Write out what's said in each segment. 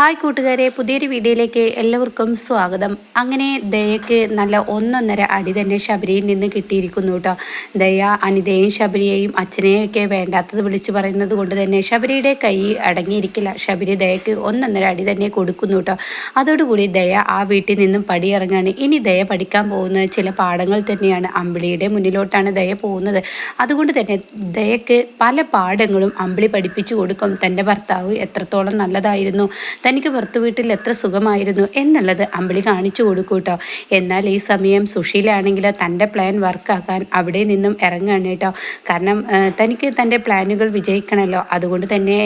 Hi കൂട്ടുകാരെ പുതിയൊരു വീഡിയോയിലേക്ക് എല്ലാവർക്കും സ്വാഗതം. അങ്ങനെ ദയക്ക് നല്ല ഒന്നൊന്നര അടി തന്നെ ശബരിയിൽ നിന്ന് കിട്ടിയിരിക്കുന്നു കേട്ടോ ദയ അനിതയും ശബരിയെയും അച്ഛനെയൊക്കെ വേണ്ടാത്തത് വിളിച്ചു പറയുന്നത് കൊണ്ട് തന്നെ ശബരിയുടെ കൈ അടങ്ങിയിരിക്കില്ല. ശബരി ദയക്ക് ഒന്നൊന്നര അടി തന്നെ കൊടുക്കുന്നു കേട്ടോ അതോടുകൂടി ദയ ആ വീട്ടിൽ നിന്നും പടിയിറങ്ങാണ്. ഇനി ദയ പഠിക്കാൻ പോകുന്ന ചില പാഠങ്ങൾ തന്നെയാണ്. അമ്പിളിയുടെ മുന്നിലോട്ടാണ് ദയ പോകുന്നത്. അതുകൊണ്ട് തന്നെ ദയക്ക് പല പാഠങ്ങളും അമ്പിളി പഠിപ്പിച്ചു കൊടുക്കും. തന്റെ ഭർത്താവ് എത്രത്തോളം നല്ലതായിരുന്നു. തനിക്ക് ഭർത്തു വീട്ടിൽ എത്ര സുഖമായിരുന്നു എന്നുള്ളത് അമ്പിളി കാണിച്ചു കൊടുക്കൂട്ടോ എന്നാൽ ഈ സമയം സുഷീലാണെങ്കിൽ തന്റെ പ്ലാൻ വർക്കാക്കാൻ അവിടെ നിന്നും ഇറങ്ങുകയാണ് കേട്ടോ കാരണം തനിക്ക് തന്റെ പ്ലാനുകൾ വിജയിക്കണമല്ലോ അതുകൊണ്ട് തന്നെ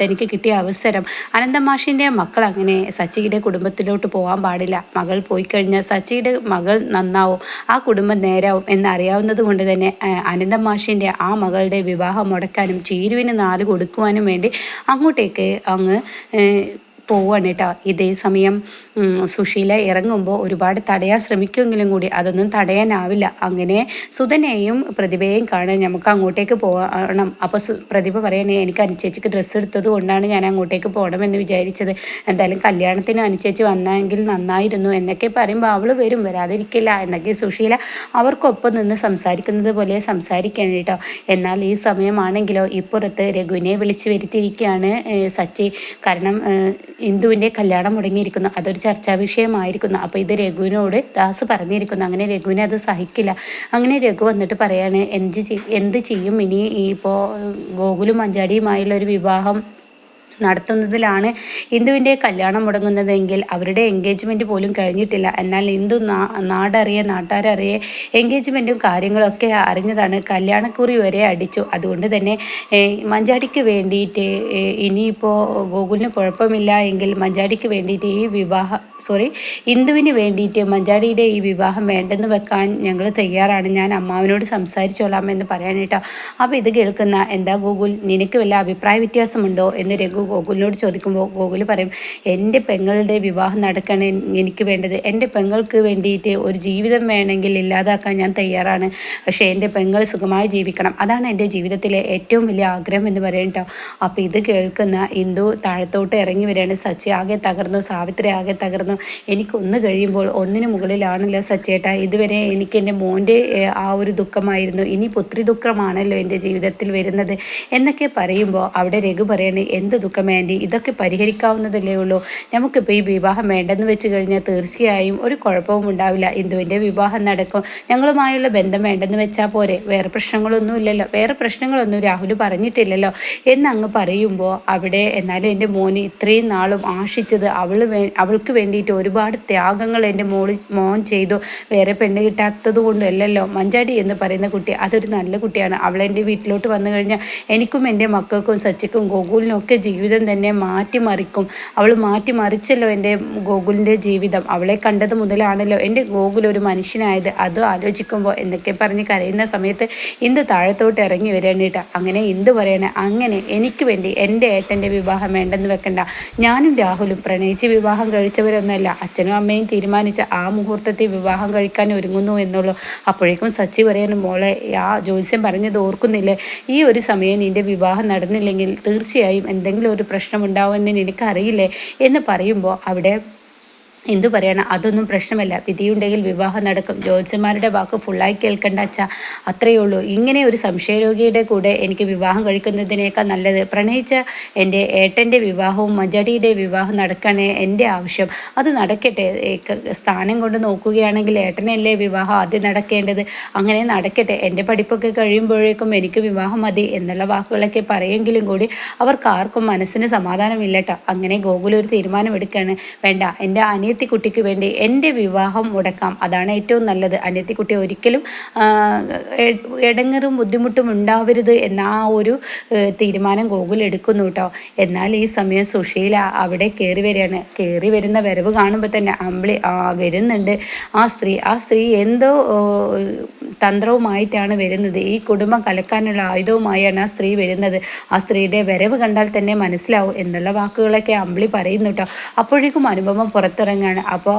തനിക്ക് കിട്ടിയ അവസരം അനന്തമാഷിന്റെ മക്കൾ അങ്ങനെ സച്ചിയുടെ കുടുംബത്തിലോട്ട് പോകാൻ പാടില്ല. മകൾ പോയി കഴിഞ്ഞാൽ സച്ചിയുടെ മകൾ നന്നാവും ആ കുടുംബം നേരാവും എന്നറിയാവുന്നത് കൊണ്ട് തന്നെ അനന്തമാഷിന്റെ ആ മകളുടെ വിവാഹം മുടക്കാനും ചീരുവിന് നാല് കൊടുക്കുവാനും വേണ്ടി അങ്ങോട്ടേക്ക് അങ്ങ് പോവുകയാണ് കേട്ടോ. ഇതേ സമയം സുശീല ഇറങ്ങുമ്പോൾ ഒരുപാട് തടയാൻ ശ്രമിക്കുമെങ്കിലും കൂടി അതൊന്നും തടയാനാവില്ല. അങ്ങനെ സുധനെയും പ്രതിഭയെയും കാണാൻ നമുക്ക് അങ്ങോട്ടേക്ക് പോകണം അപ്പോൾ പ്രതിഭ പറയണേ എനിക്ക് അനുചേച്ചിക്ക് ഡ്രസ്സ് എടുത്തത് കൊണ്ടാണ് ഞാൻ അങ്ങോട്ടേക്ക് പോകണമെന്ന് വിചാരിച്ചത്. എന്തായാലും കല്യാണത്തിന് അനുചേച്ചി വന്നെങ്കിൽ നന്നായിരുന്നു എന്നൊക്കെ പറയുമ്പോൾ അവൾ വരും വരാതിരിക്കില്ല എന്നൊക്കെ സുശീല അവർക്കൊപ്പം നിന്ന് സംസാരിക്കുന്നത് പോലെ സംസാരിക്കാൻ കേട്ടോ. എന്നാൽ ഈ സമയമാണെങ്കിലോ ഇപ്പുറത്ത് രഘുവിനെ വിളിച്ചു വരുത്തിയിരിക്കുകയാണ് സച്ചി. കാരണം ഇന്ദുവിന്റെ കല്യാണം മുടങ്ങിയിരിക്കുന്നു. അതൊരു ചർച്ചാ വിഷയമായിരിക്കുന്നു. അപ്പോൾ ഇത് രഘുവിനോട് ദാസ് പറഞ്ഞിരിക്കുന്നു. അങ്ങനെ രഘുവിനെ അത് സഹിക്കില്ല. അങ്ങനെ രഘു വന്നിട്ട് പറയാണ് എന്ത് എന്ത് ചെയ്യും? ഇനി ഇപ്പോൾ ഗോകുലും മഞ്ചാടിയുമായുള്ള ഒരു വിവാഹം നടത്തുന്നതിലാണ് ഇന്ദുവിന്റെ കല്യാണം മുടങ്ങുന്നതെങ്കിൽ അവരുടെ എൻഗേജ്മെന്റ് പോലും കഴിഞ്ഞിട്ടില്ല. എന്നാൽ ഇന്ദു നാടറിയ നാട്ടാരറിയെ എൻഗേജ്മെന്റും കാര്യങ്ങളൊക്കെ അറിഞ്ഞതാണ്. കല്യാണക്കുറി വരെ അടിച്ചു. അതുകൊണ്ട് തന്നെ മഞ്ചാടിക്ക് വേണ്ടിയിട്ട് ഇനിയിപ്പോൾ ഗോകുലിന് കുഴപ്പമില്ല എങ്കിൽ മഞ്ചാടിക്ക് വേണ്ടിയിട്ട് ഈ വിവാഹം സോറി ഇന്ദുവിന് വേണ്ടിയിട്ട് മഞ്ചാടിയുടെ ഈ വിവാഹം വേണ്ടെന്ന് വെക്കാൻ ഞങ്ങൾ തയ്യാറാണ്. ഞാൻ അമ്മാവിനോട് സംസാരിച്ചോളാം എന്ന് പറയാനായിട്ടോ അപ്പോൾ ഇത് കേൾക്കുന്ന എന്താ ഗോകുൽ നിനക്ക് വല്ല അഭിപ്രായ വ്യത്യാസമുണ്ടോ? എന്ന് രഘു ഗോകുലിനോട് ചോദിക്കുമ്പോൾ ഗോകുൽ പറയും എന്റെ പെങ്ങളുടെ വിവാഹം നടക്കണേ എനിക്ക് വേണ്ടത്. എന്റെ പെങ്ങൾക്ക് വേണ്ടിയിട്ട് ഒരു ജീവിതം വേണമെങ്കിൽ ഇല്ലാതാക്കാൻ ഞാൻ തയ്യാറാണ്. പക്ഷേ എന്റെ പെങ്ങൾ സുഖമായി ജീവിക്കണം. അതാണ് എന്റെ ജീവിതത്തിലെ ഏറ്റവും വലിയ ആഗ്രഹം എന്ന് പറയട്ടോ അപ്പോൾ ഇത് കേൾക്കുന്ന ഇന്ദു താഴത്തോട്ട് ഇറങ്ങി വരികയാണ്. സച്ചി ആകെ തകർന്നു സാവിത്രി ആകെ തകർന്നു. എനിക്കൊന്ന് കഴിയുമ്പോൾ ഒന്നിനു മുകളിലാണല്ലോ സച്ചേട്ട. ഇതുവരെ എനിക്ക് എന്റെ മോന്റെ ആ ഒരു ദുഃഖമായിരുന്നു. ഇനി പുത്രി ദുഃഖമാണല്ലോ എന്റെ ജീവിതത്തിൽ വരുന്നത്. എന്നൊക്കെ പറയുമ്പോൾ അവിടെ രഘു പറയണേ എന്ത് ദുഃഖം? വേണ്ടി ഇതൊക്കെ പരിഹരിക്കാവുന്നതല്ലേ ഉള്ളൂ. നമുക്കിപ്പോൾ ഈ വിവാഹം വേണ്ടെന്ന് വെച്ച് കഴിഞ്ഞാൽ തീർച്ചയായും ഒരു കുഴപ്പവും ഉണ്ടാവില്ല. ഇന്ദുവിന്റെ വിവാഹം നടക്കും. ഞങ്ങളുമായുള്ള ബന്ധം വേണ്ടെന്ന് വെച്ചാൽ പോരെ. വേറെ പ്രശ്നങ്ങളൊന്നും ഇല്ലല്ലോ. വേറെ പ്രശ്നങ്ങളൊന്നും രാഹുൽ പറഞ്ഞിട്ടില്ലല്ലോ. എന്നങ്ങ് പറയുമ്പോൾ അവിടെ എന്നാലും എന്റെ മോന് ഇത്രയും നാളും ആശിച്ചത് അവൾ വേ അവൾക്ക് വേണ്ടിയിട്ട് ഒരുപാട് ത്യാഗങ്ങൾ എന്റെ മോൾ മോൻ ചെയ്തു. വേറെ പെണ്ണ് കിട്ടാത്തത് കൊണ്ടല്ലല്ലോ. മഞ്ചാടി എന്ന് പറയുന്ന കുട്ടി അതൊരു നല്ല കുട്ടിയാണ്. അവളെന്റെ വീട്ടിലോട്ട് വന്നു കഴിഞ്ഞാൽ എനിക്കും എന്റെ മക്കൾക്കും സച്ചിക്കും ഗോകുലിനും ഒക്കെ ജീവിതം തന്നെ മാറ്റിമറിക്കും. അവൾ മാറ്റിമറിച്ചല്ലോ എന്റെ ഗോകുലിന്റെ ജീവിതം. അവളെ കണ്ടത് മുതലാണല്ലോ എന്റെ ഗോകുൽ ഒരു മനുഷ്യനായത്. അത് ആലോചിക്കുമ്പോൾ എന്നൊക്കെ പറഞ്ഞ് കരയുന്ന സമയത്ത് ഇന്ത് താഴത്തോട്ട് ഇറങ്ങി വരേണ്ടിട്ട് അങ്ങനെ എന്ത് പറയണേ? അങ്ങനെ എനിക്ക് വേണ്ടി എന്റെ ഏട്ടന്റെ വിവാഹം വേണ്ടെന്ന് വെക്കണ്ട. ഞാനും രാഹുലും പ്രണയിച്ച് വിവാഹം കഴിച്ചവരൊന്നുമല്ല അച്ഛനും അമ്മയും തീരുമാനിച്ച ആ മുഹൂർത്തത്തിൽ വിവാഹം കഴിക്കാൻ ഒരുങ്ങുന്നു എന്നുള്ളൂ. അപ്പോഴേക്കും സച്ചി പറയാനും മോളെ ആ ജ്യോത്സ്യം പറഞ്ഞത് ഓർക്കുന്നില്ലേ? ഈ ഒരു സമയം നിന്റെ വിവാഹം നടന്നില്ലെങ്കിൽ തീർച്ചയായും എന്തെങ്കിലും ഒരു പ്രശ്നമുണ്ടാവുമെന്ന് എനിക്കറിയില്ലേ എന്ന് പറയുമ്പോൾ അവിടെ എന്തു പറയണം? അതൊന്നും പ്രശ്നമല്ല. വിധിയുണ്ടെങ്കിൽ വിവാഹം നടക്കും. ജ്യോത്സ്യന്മാരുടെ വാക്ക് ഫുള്ളായി കേൾക്കേണ്ട അച്ഛ. അത്രയേ ഉള്ളൂ. ഇങ്ങനെ ഒരു സംശയരോഗിയുടെ കൂടെ എനിക്ക് വിവാഹം കഴിക്കുന്നതിനേക്കാൾ നല്ലത് പ്രണയിച്ച എന്റെ ഏട്ടന്റെ വിവാഹവും മജടിയുടെ വിവാഹം നടക്കണേ എന്റെ ആവശ്യം. അത് നടക്കട്ടെ. സ്ഥാനം കൊണ്ട് നോക്കുകയാണെങ്കിൽ ഏട്ടനല്ലേ വിവാഹം ആദ്യം നടക്കേണ്ടത്? അങ്ങനെ നടക്കട്ടെ. എന്റെ പഠിപ്പൊക്കെ കഴിയുമ്പോഴേക്കും എനിക്ക് വിവാഹം മതി എന്നുള്ള വാക്കുകളൊക്കെ പറയെങ്കിലും കൂടി അവർക്ക് ആർക്കും മനസ്സിന് സമാധാനമില്ല കേട്ടോ അങ്ങനെ ഗോകുലൊരു ഒരു തീരുമാനമെടുക്കുകയാണ് വേണ്ട. എന്റെ അനിയ അനിയത്തിക്കുട്ടിക്ക് വേണ്ടി എന്റെ വിവാഹം മുടക്കാം. അതാണ് ഏറ്റവും നല്ലത്. അനിയത്തിക്കുട്ടി ഒരിക്കലും ഇടങ്ങറും ബുദ്ധിമുട്ടും ഉണ്ടാവരുത് എന്ന ആ ഒരു തീരുമാനം ഗോകുൽ എടുക്കുന്നു കേട്ടോ എന്നാൽ ഈ സമയം സുശീല അവിടെ കയറി വരികയാണ്. കയറി വരുന്ന വരവ് കാണുമ്പോൾ തന്നെ അമ്പിളി ആ വരുന്നുണ്ട്. ആ സ്ത്രീ ആ സ്ത്രീ എന്തോ തന്ത്രവുമായിട്ടാണ് വരുന്നത്. ഈ കുടുംബം കലക്കാനുള്ള ആയുധവുമായാണ് ആ സ്ത്രീ വരുന്നത്. ആ സ്ത്രീയുടെ വരവ് കണ്ടാൽ തന്നെ മനസ്സിലാവും എന്നുള്ള വാക്കുകളൊക്കെ അമ്പിളി പറയുന്നു കേട്ടോ അപ്പോഴേക്കും അനുഭവം പുറത്തിറങ്ങാണ്. അപ്പോൾ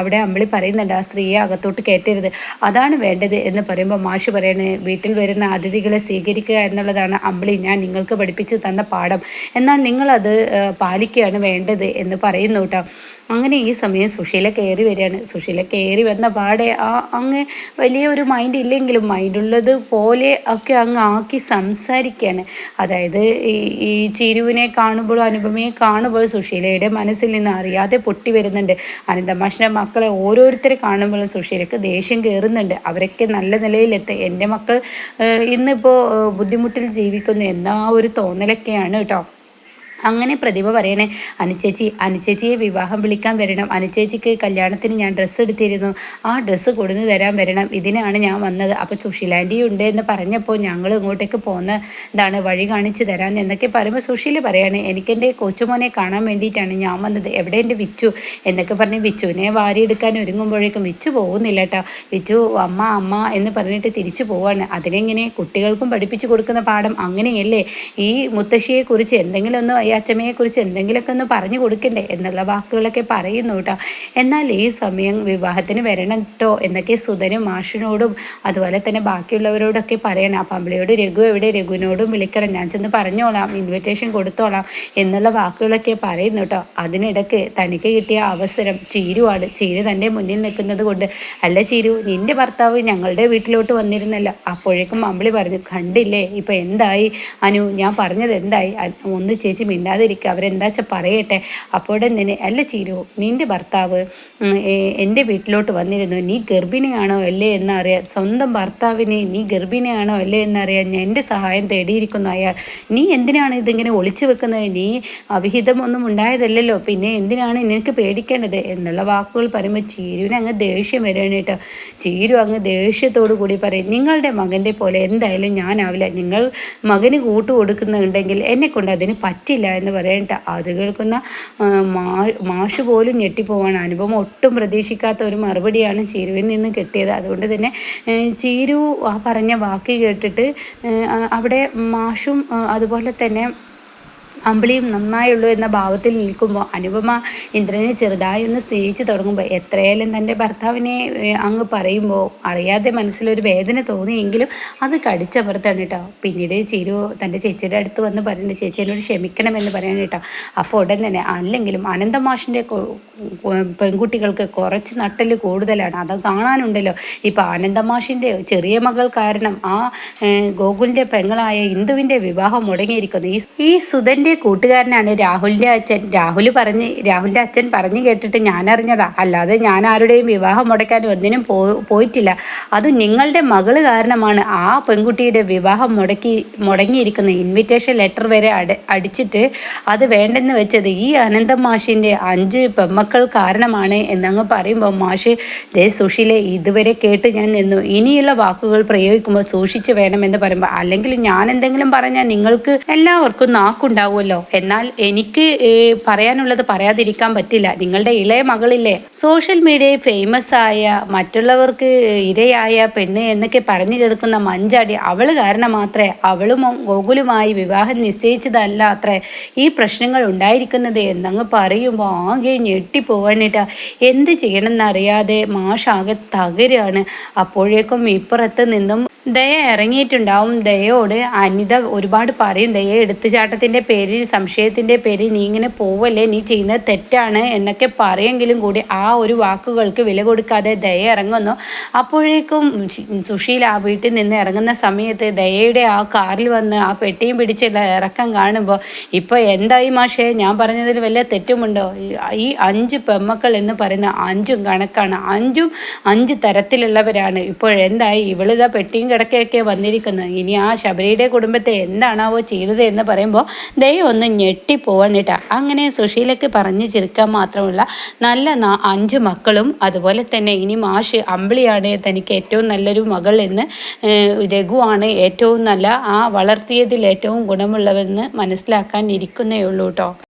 അവിടെ അമ്പിളി പറയുന്നുണ്ട് ആ സ്ത്രീയെ അകത്തോട്ട് കയറ്റരുത്. അതാണ് വേണ്ടത് എന്ന് പറയുമ്പോൾ മാഷ് പറയണേ വീട്ടിൽ വരുന്ന അതിഥികളെ സ്വീകരിക്കുക എന്നുള്ളതാണ് അമ്പിളി. ഞാൻ നിങ്ങൾക്ക് പഠിപ്പിച്ച് തന്ന പാഠം. എന്നാൽ നിങ്ങളത് പാലിക്കുകയാണ് വേണ്ടത് എന്ന് പറയുന്നു കേട്ടോ അങ്ങനെ ഈ സമയം സുശീല കയറി വരികയാണ്. സുശീല കയറി വന്ന പാടെ ആ അങ്ങ് വലിയ ഒരു മൈൻഡ് ഇല്ലെങ്കിലും മൈൻഡുള്ളത് പോലെ ഒക്കെ അങ്ങ് ആക്കി സംസാരിക്കുകയാണ്. അതായത് ഈ ഈ ചിരുവിനെ കാണുമ്പോഴും അനുപമയെ കാണുമ്പോൾ സുശീലയുടെ മനസ്സിൽ നിന്ന് അറിയാതെ പൊട്ടി വരുന്നുണ്ട്. അനന്തമാഷിന്റെ മക്കളെ ഓരോരുത്തരെ കാണുമ്പോഴും സുശീലക്ക് ദേഷ്യം കയറുന്നുണ്ട് അവരൊക്കെ നല്ല നിലയിലെത്തി. എന്റെ മക്കൾ ഇന്നിപ്പോൾ ബുദ്ധിമുട്ടിൽ ജീവിക്കുന്നു എന്ന ഒരു തോന്നലൊക്കെയാണ് കേട്ടോ. അങ്ങനെ പ്രതിഭ പറയണേ അനുചേച്ചി അനുചേച്ചിയെ വിവാഹം വിളിക്കാൻ വരണം. അനുചേച്ചിക്ക് കല്യാണത്തിന് ഞാൻ ഡ്രസ്സ് എടുത്തിരുന്നു. ആ ഡ്രസ്സ് കൊടുന്നു തരാൻ വരണം. ഇതിനാണ് ഞാൻ വന്നത്. അപ്പോൾ സുശീലാന്റി ഉണ്ട് എന്ന് പറഞ്ഞപ്പോൾ ഞങ്ങൾ ഇങ്ങോട്ടേക്ക് പോകുന്നതാണ് വഴി കാണിച്ചു തരാൻ എന്നൊക്കെ പറയുമ്പോൾ സുശീൽ പറയാണ് എനിക്കെന്റെ കൊച്ചുമോനെ കാണാൻ വേണ്ടിയിട്ടാണ് ഞാൻ വന്നത്. എവിടെ എന്റെ വിച്ചു? എന്നൊക്കെ പറഞ്ഞ് വിച്ചുവിനെ വാരിയെടുക്കാൻ ഒരുങ്ങുമ്പോഴേക്കും വിച്ചു പോകുന്നില്ല കേട്ടോ വിച്ചു അമ്മ അമ്മ എന്ന് പറഞ്ഞിട്ട് തിരിച്ചു പോവാണ്. അതിനെങ്ങനെ കുട്ടികൾക്കും പഠിപ്പിച്ചു കൊടുക്കുന്ന പാഠം അങ്ങനെയല്ലേ? ഈ മുത്തശ്ശിയെക്കുറിച്ച് എന്തെങ്കിലും ഒന്ന് ഈ കുറിച്ച് എന്തെങ്കിലുമൊക്കെ ഒന്ന് പറഞ്ഞു കൊടുക്കണ്ടേ എന്നുള്ള വാക്കുകളൊക്കെ പറയുന്നു കേട്ടോ. എന്നാൽ ഈ സമയം വിവാഹത്തിന് വരണം കേട്ടോ എന്നൊക്കെ സുധനും മാഷിനോടും അതുപോലെ തന്നെ ബാക്കിയുള്ളവരോടൊക്കെ പറയണം. അപ്പം അമ്പിളിയോട് രഘു എവിടെ? രഘുവിനോടും വിളിക്കണം. ഞാൻ ചെന്ന് പറഞ്ഞോളാം ഇൻവിറ്റേഷൻ കൊടുത്തോളാം എന്നുള്ള വാക്കുകളൊക്കെ പറയുന്നു കേട്ടോ അതിനിടയ്ക്ക് തനിക്ക് കിട്ടിയ അവസരം ചീരുവാണ്. ചീരു തന്റെ മുന്നിൽ നിൽക്കുന്നത് കൊണ്ട് അല്ല ചീരു നിന്റെ ഭർത്താവ് ഞങ്ങളുടെ വീട്ടിലോട്ട് വന്നിരുന്നല്ലോ. അപ്പോഴേക്കും അമ്പിളി പറഞ്ഞു കണ്ടില്ലേ ഇപ്പം എന്തായി? അനു ഞാൻ പറഞ്ഞത് എന്തായി? ഒന്ന് ചേച്ചി മിണ്ടാതിരിക്കുക അവരെന്താ വെച്ചാൽ പറയട്ടെ? അപ്പോൾ നിന്നെ അല്ല ചീരു നിന്റെ ഭർത്താവ് എന്റെ വീട്ടിലോട്ട് വന്നിരുന്നു. നീ ഗർഭിണിയാണോ അല്ലേ എന്നറിയാൻ സ്വന്തം ഭർത്താവിനെ നീ ഗർഭിണിയാണോ അല്ലേ എന്നറിയാൻ ഞാൻ എന്റെ സഹായം തേടിയിരിക്കുന്നു അയാൾ. നീ എന്തിനാണ് ഇതിങ്ങനെ ഒളിച്ചു വെക്കുന്നത്? നീ അവിഹിതമൊന്നും ഉണ്ടായതല്ലല്ലോ. പിന്നെ എന്തിനാണ് നിനക്ക് പേടിക്കേണ്ടത്? എന്നുള്ള വാക്കുകൾ പറയുമ്പോൾ ചീരുവിന് അങ്ങ് ദേഷ്യം വരികയാണ് കേട്ടോ. ചീരു അങ്ങ് ദേഷ്യത്തോടു കൂടി പറയും നിങ്ങളുടെ മകന്റെ പോലെ എന്തായാലും ഞാനാവില്ല നിങ്ങൾ മകന് കൂട്ടു കൊടുക്കുന്നുണ്ടെങ്കിൽ എന്നെ കൊണ്ട് അതിന് പറ്റില്ല എന്ന് പറയണ്ട അത് കേൾക്കുന്ന മാഷ് പോലും ഞെട്ടിപ്പോവാണ്. അനുഭവം ഒട്ടും പ്രതീക്ഷിക്കാത്ത ഒരു മറുപടിയാണ് ചീരുവിൽ നിന്ന് കിട്ടിയത്. അതുകൊണ്ട് തന്നെ ചീരു ആ പറഞ്ഞ വാക്ക് കേട്ടിട്ട് അവിടെ മാഷും അതുപോലെ തന്നെ അമ്പിളിയും നന്നായുള്ളൂ എന്ന ഭാവത്തിൽ നിൽക്കുമ്പോൾ അനുപമ ഇന്ദ്രനെ ചെറുതായി ഒന്ന് സ്നേഹിച്ച് തുടങ്ങുമ്പോൾ എത്രയായാലും തന്റെ ഭർത്താവിനെ അങ്ങ് പറയുമ്പോൾ അറിയാതെ മനസ്സിലൊരു വേദന തോന്നിയെങ്കിലും അത് കടിച്ചപ്പുറത്താണ് കേട്ടോ. പിന്നീട് ചിരു തന്റെ ചേച്ചിയുടെ അടുത്ത് വന്ന് പറയുന്നത് ചേച്ചി എന്നോട് ക്ഷമിക്കണമെന്ന് പറയാൻ കേട്ടോ. അപ്പോൾ ഉടൻ തന്നെ അല്ലെങ്കിലും അനന്തമാഷിന്റെ പെൺകുട്ടികൾക്ക് കുറച്ച് നട്ടൽ കൂടുതലാണ്. അത് കാണാനുണ്ടല്ലോ. ഇപ്പോൾ അനന്തമാഷിന്റെ ചെറിയ മകൾ കാരണം ആ ഗോകുലിന്റെ പെങ്ങളായ ഇന്ദുവിന്റെ വിവാഹം മുടങ്ങിയിരിക്കുന്നു. ഈ സുധന്റെ എന്റെ കൂട്ടുകാരനാണ് രാഹുലിന്റെ അച്ഛൻ. രാഹുൽ പറഞ്ഞ് രാഹുലിന്റെ അച്ഛൻ പറഞ്ഞു കേട്ടിട്ട് ഞാൻ അറിഞ്ഞതാ അല്ലാതെ ഞാൻ ആരുടെയും വിവാഹം മുടക്കാൻ ഒന്നിനും പോ പോയിട്ടില്ല. അത് നിങ്ങളുടെ മകൾ കാരണമാണ് ആ പെൺകുട്ടിയുടെ വിവാഹം മുടക്കി മുടങ്ങിയിരിക്കുന്ന ഇൻവിറ്റേഷൻ ലെറ്റർ വരെ അട അടിച്ചിട്ട് അത് വേണ്ടെന്ന് വെച്ചത് ഈ അനന്തം മാഷിന്റെ അഞ്ച് പെമ്മക്കൾ കാരണമാണ് എന്നങ്ങ് പറയുമ്പോൾ മാഷ് ദേ സുഷിലെ ഇതുവരെ കേട്ട് ഞാൻ നിന്നു. ഇനിയുള്ള വാക്കുകൾ പ്രയോഗിക്കുമ്പോൾ സൂക്ഷിച്ച് വേണമെന്ന് പറയുമ്പോൾ അല്ലെങ്കിൽ ഞാൻ എന്തെങ്കിലും പറഞ്ഞാൽ നിങ്ങൾക്ക് എല്ലാവർക്കും നാക്കുണ്ടാവും. ഉണ്ടാവുമല്ലോ. എന്നാൽ എനിക്ക് പറയാനുള്ളത് പറയാതിരിക്കാൻ പറ്റില്ല. നിങ്ങളുടെ ഇളയ മകളില്ലേ? സോഷ്യൽ മീഡിയയിൽ ഫേമസ് ആയ മറ്റുള്ളവർക്ക് ഇരയായ പെണ്ണ് എന്നൊക്കെ പറഞ്ഞു കേൾക്കുന്ന മഞ്ചാടി അവൾ കാരണം മാത്രമേ അവളും ഗോകുലുമായി വിവാഹം നിശ്ചയിച്ചതല്ല അത്രേ ഈ പ്രശ്നങ്ങൾ ഉണ്ടായിരിക്കുന്നത് എന്നങ്ങ് പറയുമ്പോൾ ആകെ ഞെട്ടിപ്പോവാനിട്ട് എന്ത് ചെയ്യണമെന്നറിയാതെ മാഷാകെ തകരാണ്. അപ്പോഴേക്കും ഇപ്പുറത്ത് നിന്നും ദയ ഇറങ്ങിയിട്ടുണ്ടാവും. ദയോട് അനിത ഒരുപാട് പറയും. ദയ എടുത്തുചാട്ടത്തിന്റെ പേരിൽ സംശയത്തിന്റെ പേരിൽ നീ ഇങ്ങനെ പോവല്ലേ? നീ ചെയ്യുന്നത് തെറ്റാണ് എന്നൊക്കെ പറയെങ്കിലും കൂടി ആ ഒരു വാക്കുകൾക്ക് വില കൊടുക്കാതെ ദയ ഇറങ്ങുന്നു. അപ്പോഴേക്കും സുശീൽ ആ വീട്ടിൽ നിന്ന് ഇറങ്ങുന്ന സമയത്ത് ദയയുടെ ആ കാറിൽ വന്ന് ആ പെട്ടിയും പിടിച്ചുള്ള ഇറക്കം കാണുമ്പോൾ ഇപ്പോൾ എന്തായി മാഷേ? ഞാൻ പറഞ്ഞതിൽ വല്ല തെറ്റുമുണ്ടോ? ഈ അഞ്ച് പെമ്മക്കൾ എന്ന് പറയുന്ന അഞ്ചും കണക്കാണ്. അഞ്ചും അഞ്ച് തരത്തിലുള്ളവരാണ്. ഇപ്പോഴെന്തായി ഇവളിതാ പെട്ടിയും കിടക്കയൊക്കെ വന്നിരിക്കുന്നു. ഇനി ആ ശബരിയുടെ കുടുംബത്തെ എന്താണാവോ ചെയ്തത് എന്ന് പറയുമ്പോൾ ദൈവം ഒന്ന് ഞെട്ടിപ്പോവാനിട്ടാ അങ്ങനെ സുശീലയ്ക്ക് പറഞ്ഞു ചിരിക്കാൻ മാത്രമുള്ള നല്ല അഞ്ച് മക്കളും അതുപോലെ തന്നെ ഇനി മാഷ് അമ്പിളിയാണ് തനിക്ക് ഏറ്റവും നല്ലൊരു മകൾ എന്ന് രഘുവാണ് ഏറ്റവും നല്ല ആ വളർത്തിയതിൽ ഏറ്റവും ഗുണമുള്ളവെന്ന് മനസ്സിലാക്കാൻ ഇരിക്കുന്നേ ഉള്ളൂ കേട്ടോ.